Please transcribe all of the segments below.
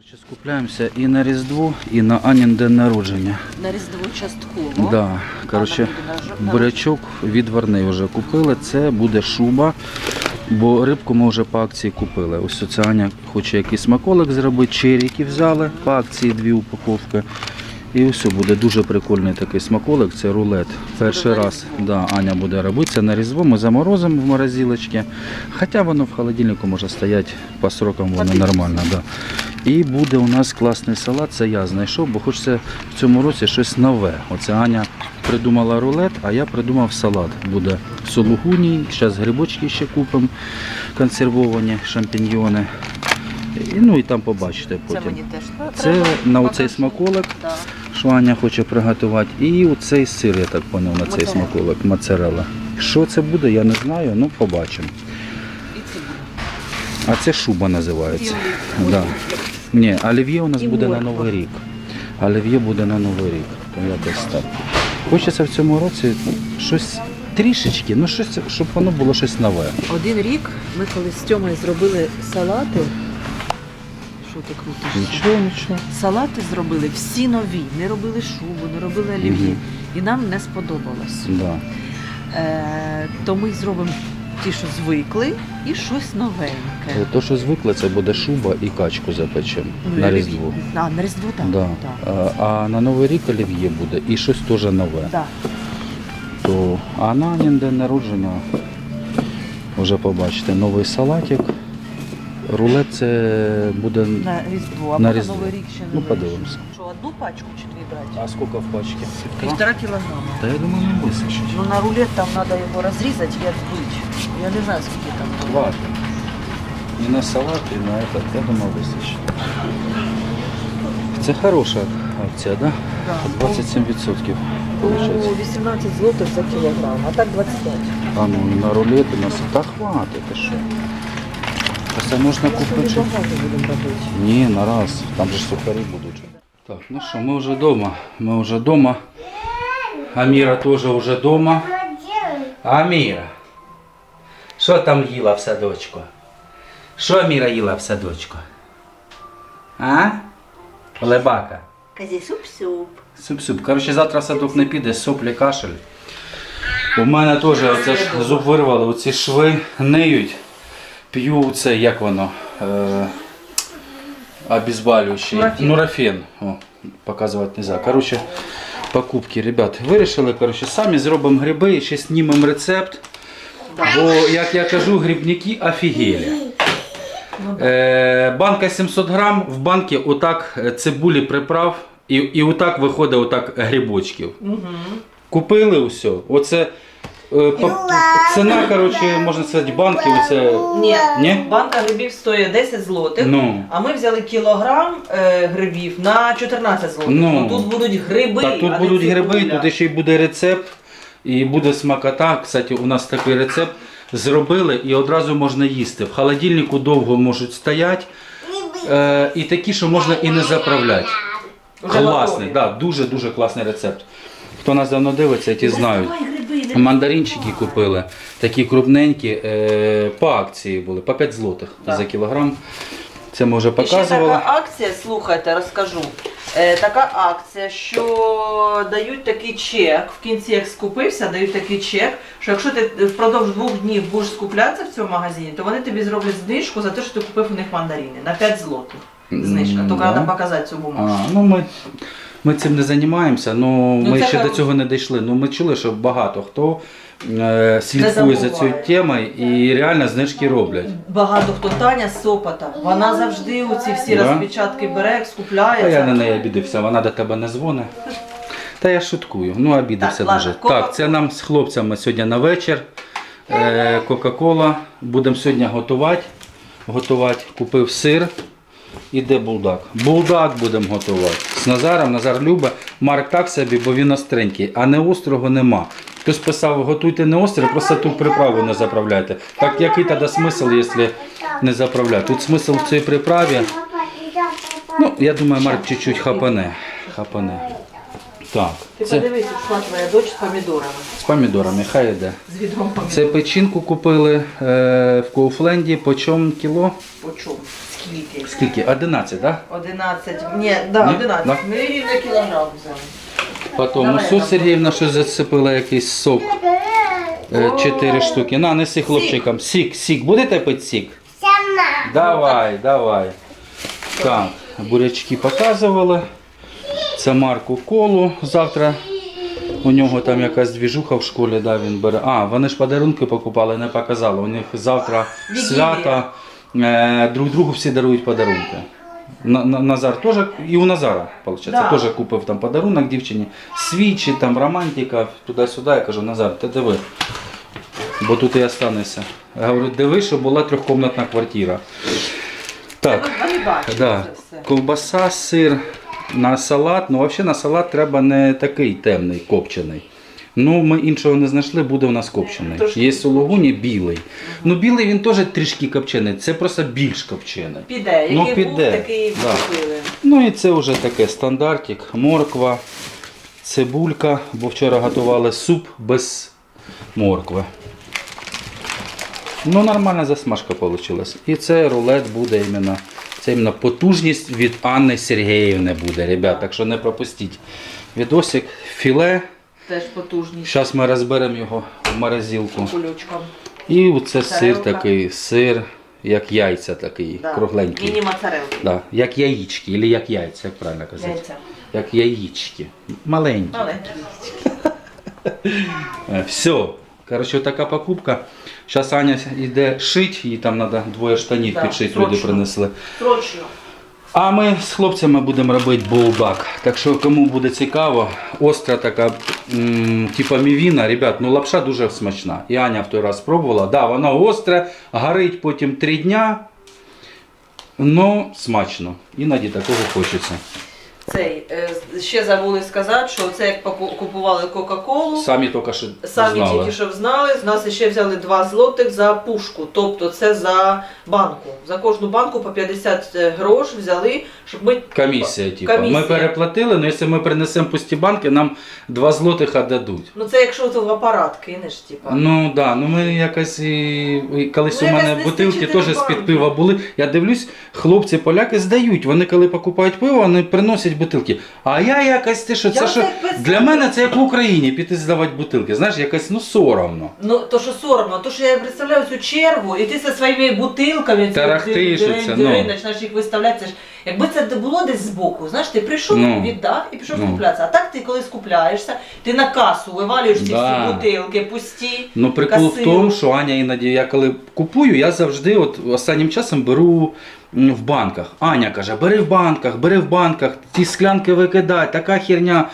Короче, скупляємося і на Різдво, і на Анін день народження. На Різдво частково. Да, коротше, бурячок відварний вже купили. Це буде шуба, бо рибку ми вже по акції купили. Ось оце Аня хоче якийсь смаколик зробити, черіки взяли, по акції дві упаковки. І ось буде дуже прикольний такий смаколик, це рулет. Перший на раз да, Аня буде робити. Це на різдво, ми заморозимо в морозилочці. Хоча воно в холодильнику може стояти по срокам, воно нормально. Да. І буде у нас класний салат, це я знайшов, бо хочеться в цьому році щось нове. Оце Аня придумала рулет, а я придумав салат. Буде сулугуній, зараз грибочки ще купимо, консервовані шампіньйони. І, ну і там побачите Це мені теж треба. Це на оцей смаколик, Да. що Аня хоче приготувати. І оцей сир, я так поняв, на цей Моцарелла. смаколик, моцарелла. Що це буде, я не знаю, ну побачимо. А це шуба називається. Да. Ні, олів'є у нас буде на. Новий рік. Олів'є буде на Новий рік. То якось так. Хочеться в цьому році ну, щось трішечки, ну щось, щоб воно було щось нове. Один рік ми коли з Тьомою зробили салати. Що ти крутиш? Нічого, нічого. Салати зробили всі нові. Не робили шубу, не робили олів'є. Мгм. І нам не сподобалось. Да. Е, то ми зробимо ті, що звикли, і щось новеньке. То, що звикли, це буде шуба і качку запечемо Ну, на олів'є. Різдво. А, на Різдво, так. Да. так. А, а на Новий рік олів'є буде і щось теж нове. Да. То, а на Анін день народження вже побачите новий салатик. Рулет це буде. На Різдво, а На Різдво. Новий рік ще не Ну, подивимося. Що, одну пачку чи дві брати? А скільки в пачці? Півтора кілограма. Та я думаю, не вистачить. Ну на рулет там треба його розрізати і відбити. Я не знаю, скільки там. Хватит. І на салат, і на этот, я думаю, вистачить. Це хороша акція, да? Да. 27% Ну, 18 злотих за кілограм, а так 25. А ну на рулет у нас та хватить, ти що? Та це можна купити. Багато будемо робити. Ні, на раз. Там же ж сухарі будуть. Так, ну що, ми вже вдома. Ми вже вдома. Аміра теж вже вдома. Аміра. Що там їла в садочку? Що Аміра їла в садочку? А? Лебака. Казі суп-суп. Суп-суп. Коротше, завтра в садок не піде, соплі кашель. У мене теж оце ж зуб вирвали, оці шви ниють. П'ю це, як воно? Е, обезболюючий. Нурофен. О, показувати не можна. Коротше, покупки, ребят. Вирішили, коротше, самі зробимо гриби і ще знімемо рецепт. Бо, як я кажу, грибники офігелі. Е, банка 700 грам, в банці отак е, цибулі приправ і, і отак виходить отак грибочків. Угу. Купили усе. Оце е, по- ціна, коротше, можна сказати, банки. Оце, Ні. Ні? банка грибів стоїть 10 злотих, ну, а ми взяли кілограм е, грибів на 14 злотих. Ну. Ну, тут будуть гриби. так тут а не будуть гриби, цибуля. тут ще й буде рецепт. І буде смакота. Кстати, у нас такий рецепт. Зробили і одразу можна їсти. В холодильнику довго можуть стояти. Е, і такі, що можна і не заправляти. Класний, да, дуже-дуже класний рецепт. Хто нас давно дивиться, ті знають. Мандаринчики купили, такі крупненькі, е, по акції були, по 5 злотих Так. за кілограм. Це ми вже І ще показували. така акція, слухайте, розкажу. Е, така акція, що дають такий чек, в кінці як скупився, дають такий чек, що якщо ти впродовж двох днів будеш скуплятися в цьому магазині, то вони тобі зроблять знижку за те, що ти купив у них мандарини на 5 злотих. Знижка. Тільки треба показати цю бумагу. А, ну ми, ми цим не займаємося, ну, ми це ще до цього не дійшли. Ну, ми чули, що багато хто слідкує за цією темою і реально знижки роблять. Багато хто Таня з Сопота, вона завжди у ці всі Да? розпечатки бере, Та я на неї обідився, вона до тебе не дзвонить. Та я шуткую, ну обідався Так, ладно, дуже. Кока-Кола. Так, це нам з хлопцями сьогодні на вечір. Е, Кока-Кола. Будемо сьогодні готувати. Готувати. Купив сир. І де булдак? Булдак будемо готувати. З Назаром. Назар любить. Марк так собі, бо він остренький, а не острого нема. Хтось писав, готуйте не остре, просто ту приправу не заправляйте. Так який тоді смисл, якщо не заправляти? Тут смисл в цій приправі. Ну, я думаю, Марк чуть-чуть хапане. Хапане. Так, Ти це подивись, йшла твоя дочь з помідорами, з помідорами, хай йде. з відром помідор. Це печінку купили е, в Коуфленді. По чому кіло? По чому? Скільки? Скільки? 11, так? 11, ні, да, Ні? 11. Да. Ми рівно кілограм взяли. Потім Давай. Сергіївна щось зацепила якийсь сок. Е, Чотири штуки. На, неси хлопчикам. Сік, сік. Будете пити сік? Сама. Давай, давай. Так, бурячки показували. Це Марку колу. Завтра у нього там якась двіжуха в школі, да, він бере. А, вони ж подарунки покупали, не показали. У них завтра Вігілія. свято. Е, друг другу всі дарують подарунки. На- на- Назар теж, і у Назара, виходить, Да. теж купив там подарунок дівчині. Свічі, там романтика, туди-сюди. Я кажу, Назар, ти диви. Бо тут і останешся. Я говорю, диви, що була трьохкомнатна квартира. Так, да. ковбаса, сир на салат. Ну, взагалі на салат треба не такий темний, копчений. Ну, ми іншого не знайшли, буде у нас копчений. Трошки Є сулугуні білий. Ну, білий він теж трішки копчений, це просто більш копчений. Піде, який Ну, був, піде, такий і да. купили. Ну і це вже таке стандартик, морква, цибулька, бо вчора готували суп без моркви. Ну, нормальна засмажка вийшла. І це рулет буде іменно, це іменно потужність від Анни Сергіївни буде, ребят, так що не пропустіть. Відосик, філе. Теж потужність. Зараз ми розберемо його в морозилку. Кулючком. І оце сир Тарелка. такий, сир, як яйця такий, Да. кругленький. Міні-моцарелки. Да, як яєчки, або як яйця, як правильно казати. Яйця. Як яєчки. Маленькі. Маленькі. Е, Все. Коротше, така покупка. Зараз Аня йде шить, їй там треба двоє штанів Да, підшити, люди срочно. принесли. Срочно. А ми з хлопцями будемо робити булдак. Так що кому буде цікаво, остра така, типа мівіна, ребят, ну лапша дуже смачна. І Аня в той раз спробувала. Да, вона остра, горить потім три дня. Ну, смачно. Іноді такого хочеться. Цей, е, ще забули сказати, що це як купували Кока-Колу. Самі тільки що Самі знали. тільки що знали, з нас ще взяли 2 злотих за пушку, тобто це за банку. За кожну банку по 50 грош взяли, щоб ми Комісія, типу. Ми переплатили, але якщо ми принесемо пусті банки, нам 2 злотиха дадуть. Ну це якщо ти в апарат кинеш, типа. Ну да, ну ми якось і, колись Ну, у мене бутилки теж з-під пива були. Я дивлюсь, хлопці поляки здають. Вони коли покупають пиво, вони приносять бутилки. А я якось те, що Я це що представляю. для мене це як в Україні піти здавати бутилки. Знаєш, якось ну соромно. Ну то що соромно, то що я представляю цю чергу, і ти зі своїми бутилками Тарахтиш дирин- оце, дирин, ну. починаєш їх виставляти. Це ж якби це було десь збоку, знаєш, ти прийшов, Ну. віддав і пішов Ну. скуплятися. А так ти коли скупляєшся, ти на касу вивалюєш ці Да. всі бутилки пусті. Ну прикол в Касиру. тому, що Аня іноді, я коли купую, я завжди от останнім часом беру м, в банках. Аня каже, бери в банках, бери в банках, ті склянки викидай, така херня.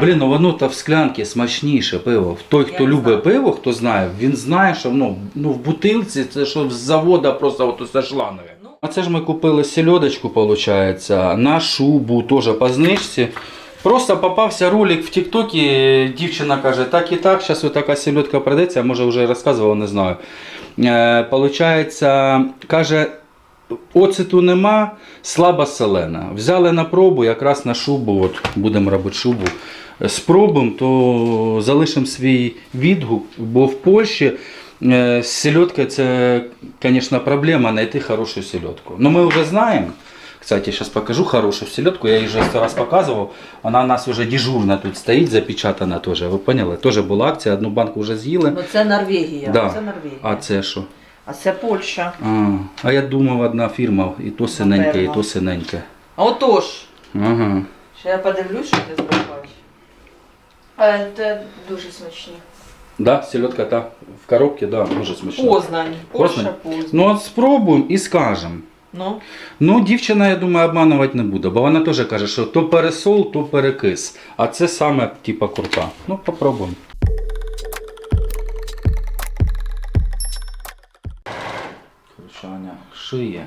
Блін, ну воно та в склянки смачніше пиво. Той, хто Я любить знаю. пиво, хто знає, він знає, що ну, ну, в бутилці це що з завода просто от усе шлангове. А це ж ми купили сельодочку, виходить, на шубу, теж по знижці. Просто попався ролик в Тіктокі, дівчина каже, так і так, зараз така сельодка продається, я може вже розказував, не знаю. Е, получається, каже, оцету нема, слаба селена. Взяли на пробу, якраз на шубу, от будемо робити шубу. Спробуємо, то залишимо свій відгук, бо в Польщі е, сельодка це, звісно, проблема знайти хорошу сельодку. Ну ми вже знаємо. Кстати, сейчас покажу хорошую селедку. Я її вже сто раз показував. Вона у нас вже дежурна тут стоїть, запечатана теж. Ви поняли? Теж була акція, одну банку вже з'їли. Ну це Норвегія. Да. Це Норвегія. А це що? А це Польща. А, а я думав, одна фірма, і то синеньке, і то синеньке. А отож. Ага. Ще я подивлюсь, що ти. Е, Це дуже смачні. Да, селедка та в коробці, да, дуже смачно. Познань. Польща, Познань? Познань. Ну от спробуємо і скажемо. Ну, Ну, дівчина, я думаю, обманувати не буде, бо вона теж каже, що то пересол, то перекис. А це саме типа крута. Ну, попробуємо. Аня шиє.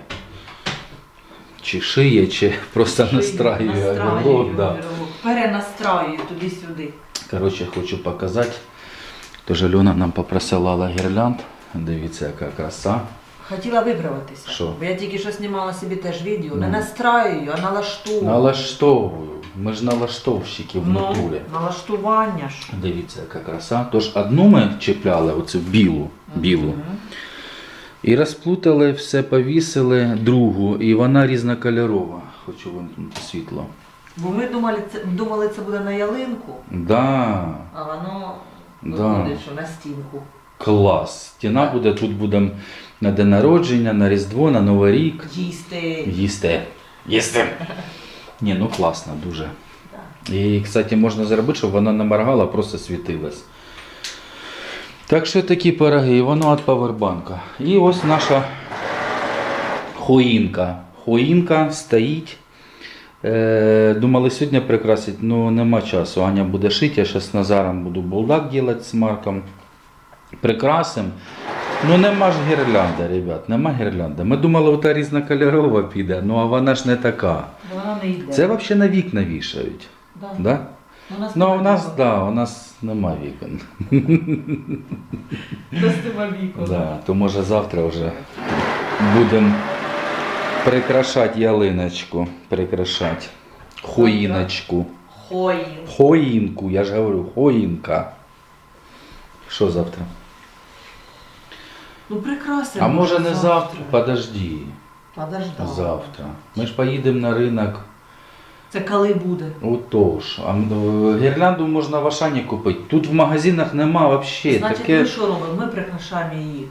Чи шиє, чи просто настраює. Настраюю, огірок, да. огірок. Перенастраюю туди-сюди. Коротше, хочу показати. Тож Альона нам поприсилала гірлянд. Дивіться, яка краса. Хотіла виправитися. Що? Бо я тільки що знімала собі теж відео. Не Ну. настраюю, а налаштовую. Налаштовую. Ми ж налаштовщики в натурі. Ну, налаштування ж. Дивіться, яка краса. Тож одну ми чіпляли, оцю білу, білу. І розплутали, все повісили другу, і вона різнокольорова. Хочу вимкнути світло. Бо ми думали, це, думали, це буде на ялинку, Да, а воно. Виходить, що на стінку. клас. Стіна буде, тут будемо на день народження, на Різдво, на Новий рік. Їсти. Їсти. Їсти. Ні, ну класно, дуже. І, кстати, можна зробити, щоб вона не моргала, просто світилась. Так що такі пироги, воно від павербанка. І ось наша хуїнка. Хуїнка стоїть. Е, думали сьогодні прикрасити, але нема часу. Аня буде шити, я зараз з Назаром буду булдак робити з Марком. Прикрасим. Ну нема ж гірлянди, ребят, нема гірлянди. Ми думали, ота різнокольорова піде, ну а вона ж не така. Вона не йде. Це взагалі на вікна вішають. Да. Да? Ну, у нас, вікон. да, у нас нема вікон. У нас нема вікон. Да, то може завтра вже будемо прикрашати ялиночку. Прикрашати. Хоїночку. Хоїн. Хоїнку, я ж говорю, хоїнка. Що завтра? Ну прикрасимо. А може не завтра? Подожди. Подождала. Завтра. Ми ж поїдемо на ринок. Це коли буде? Отож. А м, гірлянду можна в Ашані купити. Тут в магазинах нема взагалі. Значить, Таке... ми що робимо? Ми прикрашаємо її.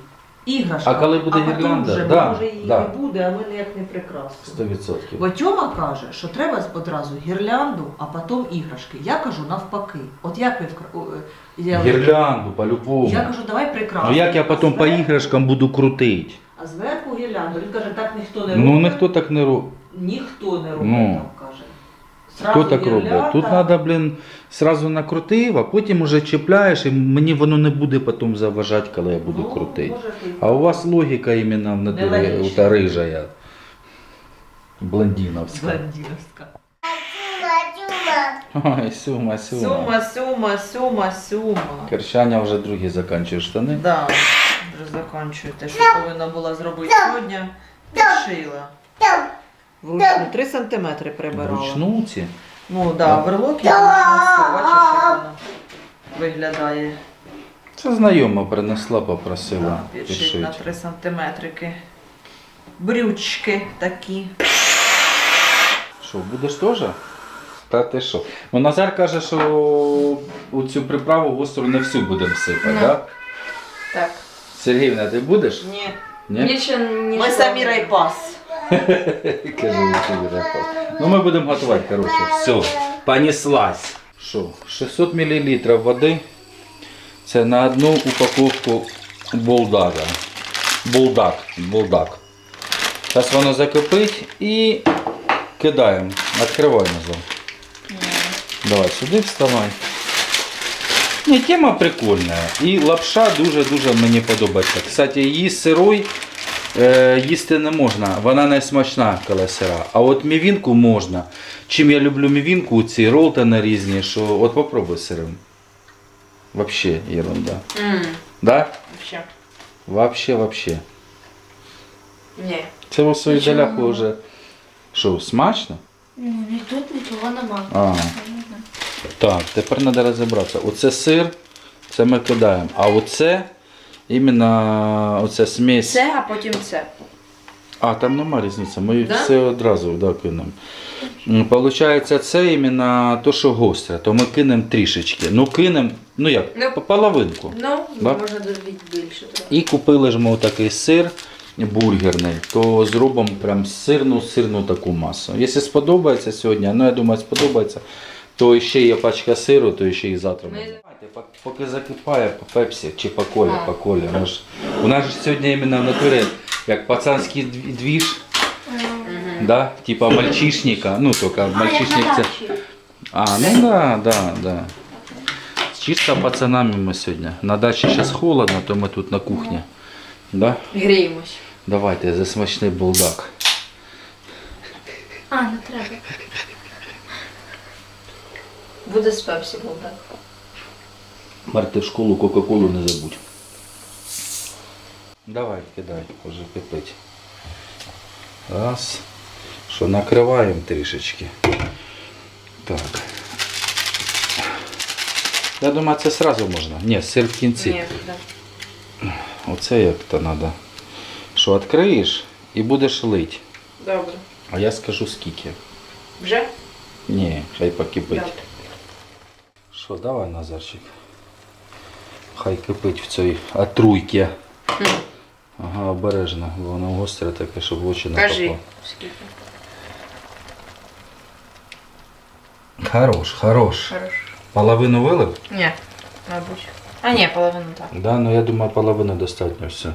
Іграшка. А коли буде а потім гірлянда? Вже, Да, може її да. не буде, а ми ніяк не прикрасимо. 100%. Бо Тьома каже, що треба одразу гірлянду, а потім іграшки. Я кажу навпаки. От як ви вкр... о, е, я... Гірлянду по-любому. я кажу, давай прикрасимо. Ну як я потім по іграшкам буду крутити? А зверху гірлянду. Він каже, так ніхто не робить. Ну ніхто так не робить. Ніхто не робить, Ну. там каже. Хто так робить? Тут треба, блін, сразу накрутив, а потім уже чіпляєш, і мені воно не буде потім заважати, коли я буду Ну, крутити. А у вас логіка іменно в натурі та рижая. Блондиновська. Блондинівська. Ой, сюма, сюма. Сюма, сюма, сюма, сюма. Кершаня вже другі закінчує штани. Да, вже закінчую те, що повинна була зробити сьогодні. Підшила. Вручну 3 сантиметри прибирала. Вручну ці. Ну так, да, верлок я вручну, бачиш, як воно виглядає. Це знайома принесла, попросила Підшить підшити. на 3 сантиметрики. Брючки такі. Що, будеш теж? Та ти що? Ну Назар каже, що у цю приправу гостру не всю будемо сипати, Ну. так? Так. Сергіївна, ти будеш? Ні. Ні? Нічого не Ми самі райпас. Каже, «Нічого не репас». Ну ми будемо готувати, коротше. Все, понеслась. Що, 600 мл води. Це на одну упаковку булдага. Булдак. Булдак. Зараз воно закипить і кидаємо. Відкривай назад. Давай сюди вставай. Ні, тема прикольна. І лапша дуже-дуже мені подобається. Кстати, її сирой е, їсти не можна. Вона не смачна, коли сира. А от мівінку можна. Чим я люблю мівінку, ці ролтони різні, що от попробуй сирим. Вообще ерунда. Ммм, Да? вообще. Вообще, вообще. Ні. Це у своїй Нічого нема. вже. Що, смачно? Ну, і тут нічого нема. А. Так, тепер треба розібратися. Оце сир, це ми кидаємо. А оце іменно оце смесь. Це, а потім це. А, там нема різниці. Ми Да? все одразу да, кинемо. Получається, це іменно то, що гостре, то ми кинемо трішечки. Ну кинемо, ну як, Ну. половинку. Ну, Да? можна добити більше. І купили ж ми такий сир бургерний, то зробимо прям сирну сирну таку масу. Якщо сподобається сьогодні, ну я думаю, сподобається, то ще є пачка сиру, то ще і завтра. Ми- Поки закипає по пепсі чи по колі, по колі. Ж- у нас же сьогодні іменно в натурі як пацанський дві- двіж, да? типа мальчишника, ну тільки мальчишник це. А, ну да, да, да. Чисто пацанами ми сьогодні. На дачі зараз холодно, то ми тут на кухні. Да? Гріємось. Давайте за смачний булдак. А, не треба. Буде з пепсі був Ти в школу Кока-Колу не забудь. Давай, кидай, вже кипить. Раз. Що, накриваємо трішечки. Так. Я думаю, це одразу можна. Ні, сир в кінці. Ні, да. Оце як то треба що відкриєш і будеш лить. Добре. А я скажу скільки. Вже? Ні, хай покипить. Що, давай, Назарчик. Хай кипить в цій отруйці. Ага, обережно, бо воно гостре таке, щоб в очі не Кажи. попало. Скільки? Хорош, хорош. Хорошо. Половину вилив? Ні, мабуть. А ні, половину так. Да, ну я думаю, половини достатньо все.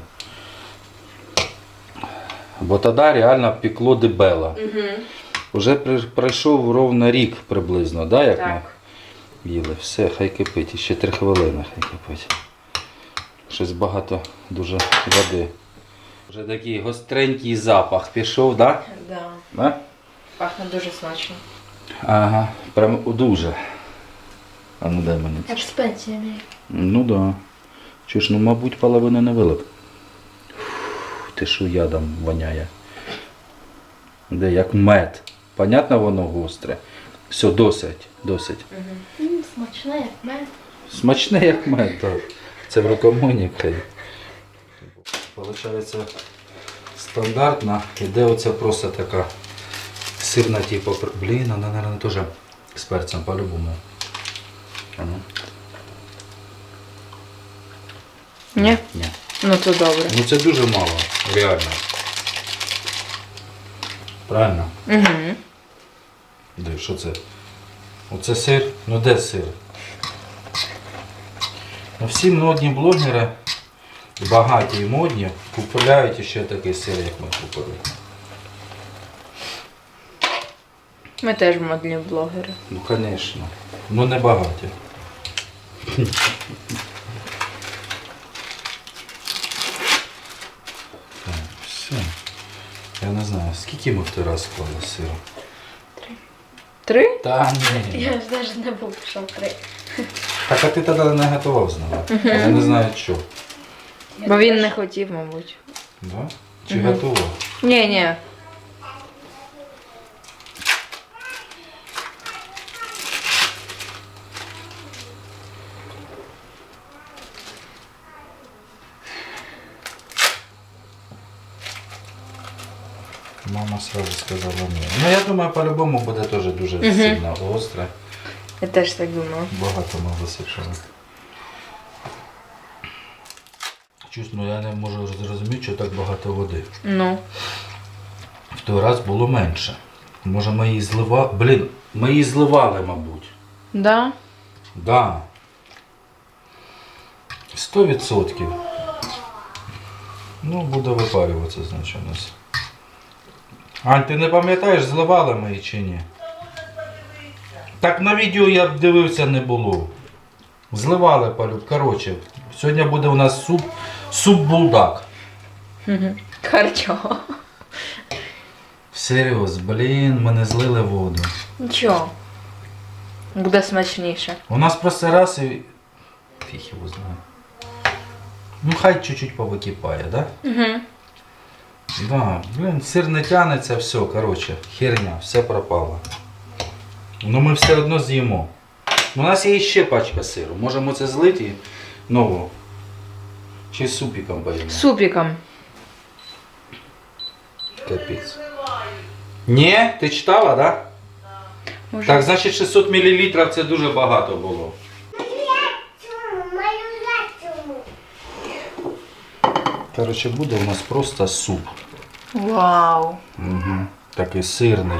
Бо тоді реально пекло дебела. Угу. Уже при- пройшов ровно рік приблизно, да, як Так. Їли. Все, хай кипить. Ще три хвилини хай кипить. Щось багато дуже води. Вже такий гостренький запах пішов, да? Да. да? Пахне дуже смачно. Ага, прям дуже. А ну дай мені. Як спеціями. Ну так. да. Чуєш, ну мабуть, половину не вилив. Ти що ядом воняє. Де як мед. Понятно воно гостре. Все, досить, досить. Смачне, як мед. Смачне як мед, так. Це в рукомойні хай. Получається стандартна. Іде оця просто така сирна, типу, блін, вона, мабуть, теж з перцем по-любому. Ну. Ні? Ні. Ну то добре. Ну це дуже мало, реально. Правильно? Угу. Де, що це? Оце сир? Ну де сир? Ну, всі модні блогери, багаті і модні, купують ще такий сир, як ми купили. Ми теж модні блогери. Ну, звісно. Ну не багаті. Так, все. Я не знаю, скільки ми в той раз склали сиру? Три? Та ні. Я ж навіть не був пішов три. Так а ти тоді не готував знала. Я не знаю що. Бо він не хотів, мабуть. Да? Чи готував? Ні, ні. Мама сразу сказала ні. Ну я думаю, по-любому буде теж дуже Мгм. сильно гостре. Я теж так думала. Багато ми висипали. Чусь, ну я не можу зрозуміти, що так багато води. Ну. В той раз було менше. Може ми її зливали. Блін, ми її зливали, мабуть. Да? Да. Сто відсотків. Ну, буде випарюватися, значить, у нас. Ань, ти не пам'ятаєш, зливали ми її чи ні? Так на відео я б дивився не було. Зливали палю. Коротше, сьогодні буде у нас суп, суп булдак. Харчо. Серйоз, блін, ми не злили воду. Нічого. Буде смачніше. У нас просто раз і. Фіг його знає. Ну хай чуть-чуть повикипає, да? Угу. Да, блін, сир не тянеться, все, коротше, херня, все пропало. Ну ми все одно з'їмо. У нас є ще пачка сиру. Можемо це злити і нову. Чи з супіком поїмо. Супіком. Капець. Ні, ти читала, да? Може. Так, значить 600 мл це дуже багато було. Коротше, буде у нас просто суп. Вау. Угу. Такий сирний.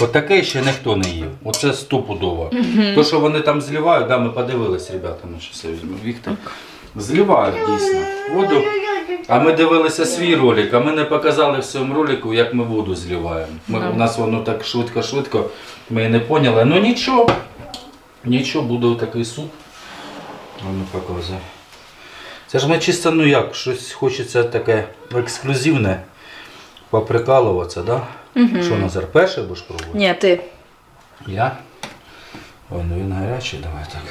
От таке ще ніхто не їв. Оце стопудово. То, що вони там зливають, да, ми подивились, ребята, ми ще все візьмемо. Віктор. Зливають дійсно воду. А ми дивилися свій ролик, а ми не показали в своєму ролику, як ми воду зливаємо. Ми. У нас воно так швидко-швидко, ми і не поняли. Ну нічого. Нічого, буде такий суп. Воно показує. Це ж ми чисто, ну як, щось хочеться таке ексклюзивне. Поприкалуватися, да? Угу. Що, Назар, перший будеш пробувати? Ні, ти. Я? Ой, ну він гарячий, давай так.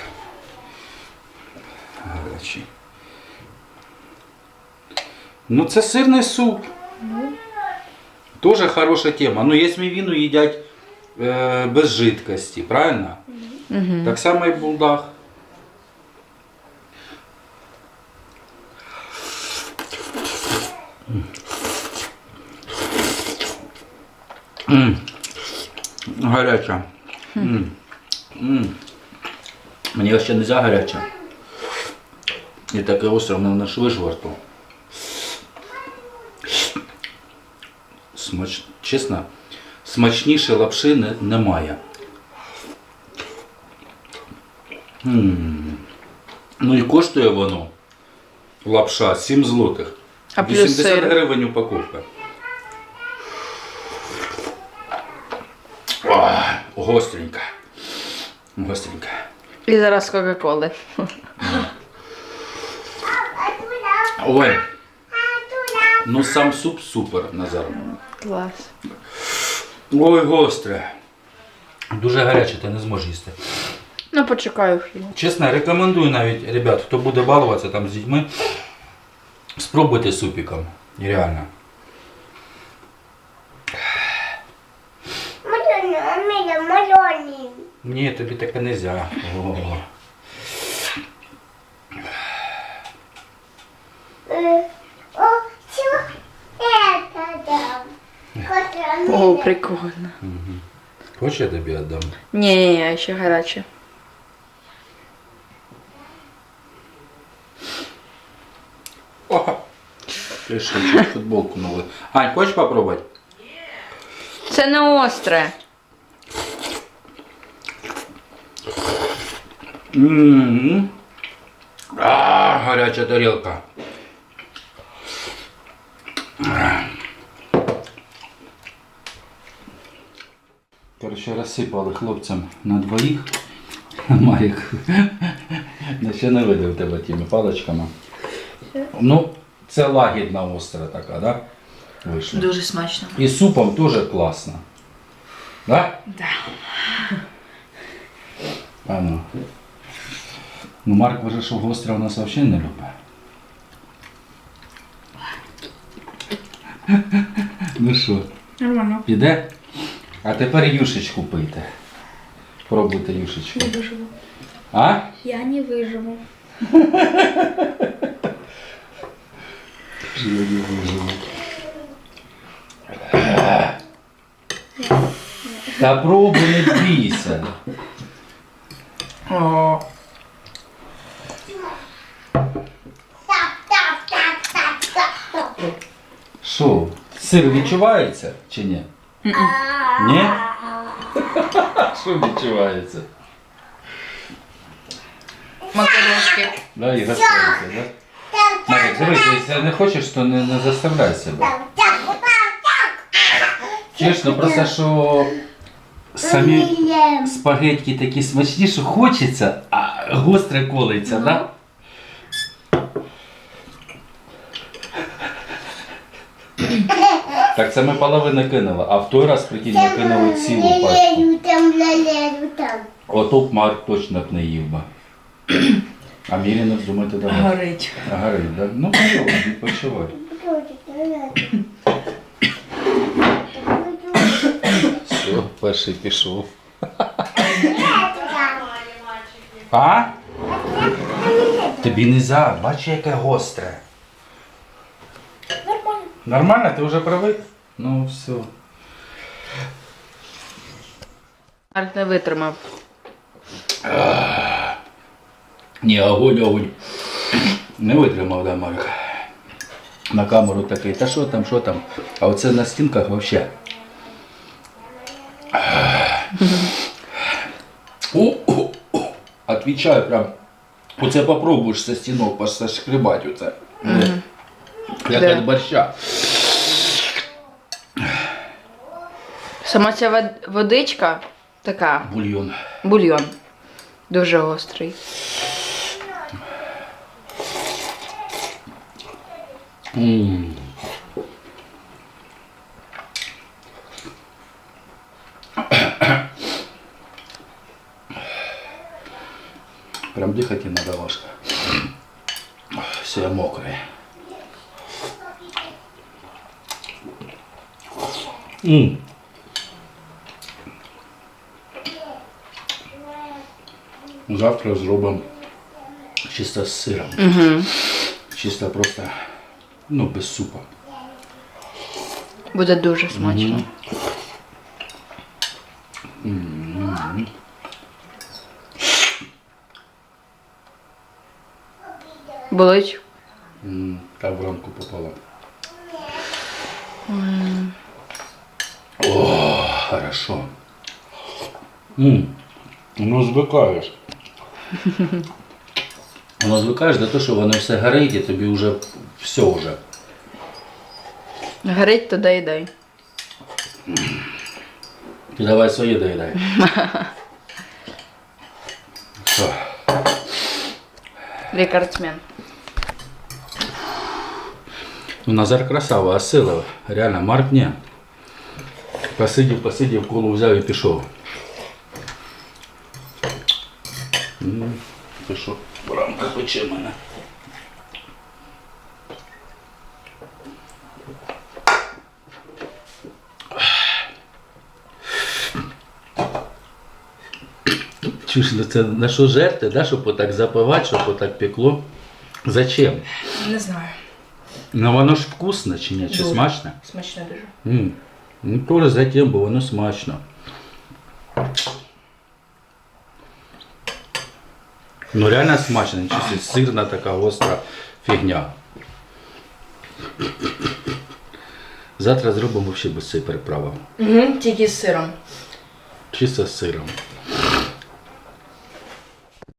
Гарячий. Ну це сирний суп. Тоже хороша тема. Ну, якщо віну їдять е, без жидкості, правильно? Угу. Так само і булдах. М. Гаряча. М. М. Мені ще не гаряча. І таке остро на швишварту. Смач... Чесно, смачніше лапши не, немає. М. Ну і коштує воно. Лапша 7 злотих. А 80 сир. гривень упаковка. Ах, Гостренько. Гостренько. І зараз Кока-Коли. Ой. Ну сам суп супер, Назар. Клас. Ой, гостре. Дуже гаряче, ти не зможеш їсти. Ну, почекаю хвилину. Чесно, рекомендую навіть, ребят, хто буде балуватися там з дітьми, спробуйте супіком. Реально. Ні, тобі таке не можна. О, прикольно. Хочеш я тобі віддам? Ні, ні, ні, ще гаряче. О, ти чуть футболку нову. Ань, хочеш попробувати? Це не остре. М-м-м. А, гаряча тарілка. Коротше, розсипали хлопцям на двоїх. Марік. Ще не видав тебе тими паличками. Ну, це лагідна остра така, да? Вийшла. Дуже смачно. І супом теж класно. Да? Да. А ну. Ну, Марк вважає, що гостре у нас взагалі не любить. Ну що, Нормально. піде? А тепер юшечку пийте. Пробуйте юшечку. Не выживу. А? Я не выживу. Та пробуй, не бійся. О, Так, так, так, так, так. Що, сир відчувається чи ні? Ні? Що відчувається? макарошки. Да, і гостинці, да? Марик, дивись, якщо не хочеш, то не, не заставляй себе. так, Чесно, просто що самі Мілем. спагетки такі смачні, що хочеться, а гостре колиться, так? Да? Так це ми половину кинули, а в той раз, прикинь, ми кинули цілу пачку. Там, лелею там. Ото б Марк точно б не їв би. А Мірінок, думаєте, давай. Горить. Горить, так? Ну, пожалуй, відпочивай. Все, перший пішов. А? Тобі не за, бачиш, яке гостре. Нормально. Ти вже привик? Ну, все. Марк не витримав. Ні, огонь, огонь. Не витримав, да, Марк. На камеру такий, та що там, що там. А оце на стінках вообще. О, о, о. Отвечаю прям. Оце попробуєш со стінок посошкребать оце. Як від борща. Сама ця вод- водичка така, Бульйон. бульйон. Дуже гострий. М. Прям дыхать не надо важко. Все мокрое. М. Завтра зробимо чисто з сиром. Угу. Чисто просто, ну, без супа. Буде дуже смачно. Болить. М, Та вранку попала. О, хорошо. М, Ну, звикаєш. Воно звикаєш до того, що воно все горить і тобі вже все вже. Горить, то дай дай. Ти давай своє доїдай. Все. Рекордсмен. Ну, Назар красава, а сила, реально, Марк ні. Посидів, посидів, колу взяв і пішов. Що, рамка пече мене. Чуєш, ну це на що жерти, да, щоб отак запивати, щоб отак пекло? Зачем? Не знаю. Ну воно ж вкусне чи ні? Чи Дуже. смачне? Смачно дуже. М. Ну Тоже затем, бо воно смачно. Ну реально смачно, чисто сирна така гостра фігня. Завтра зробимо взагалі без цієї переправи. Угу, тільки з сиром. Чисто з сиром.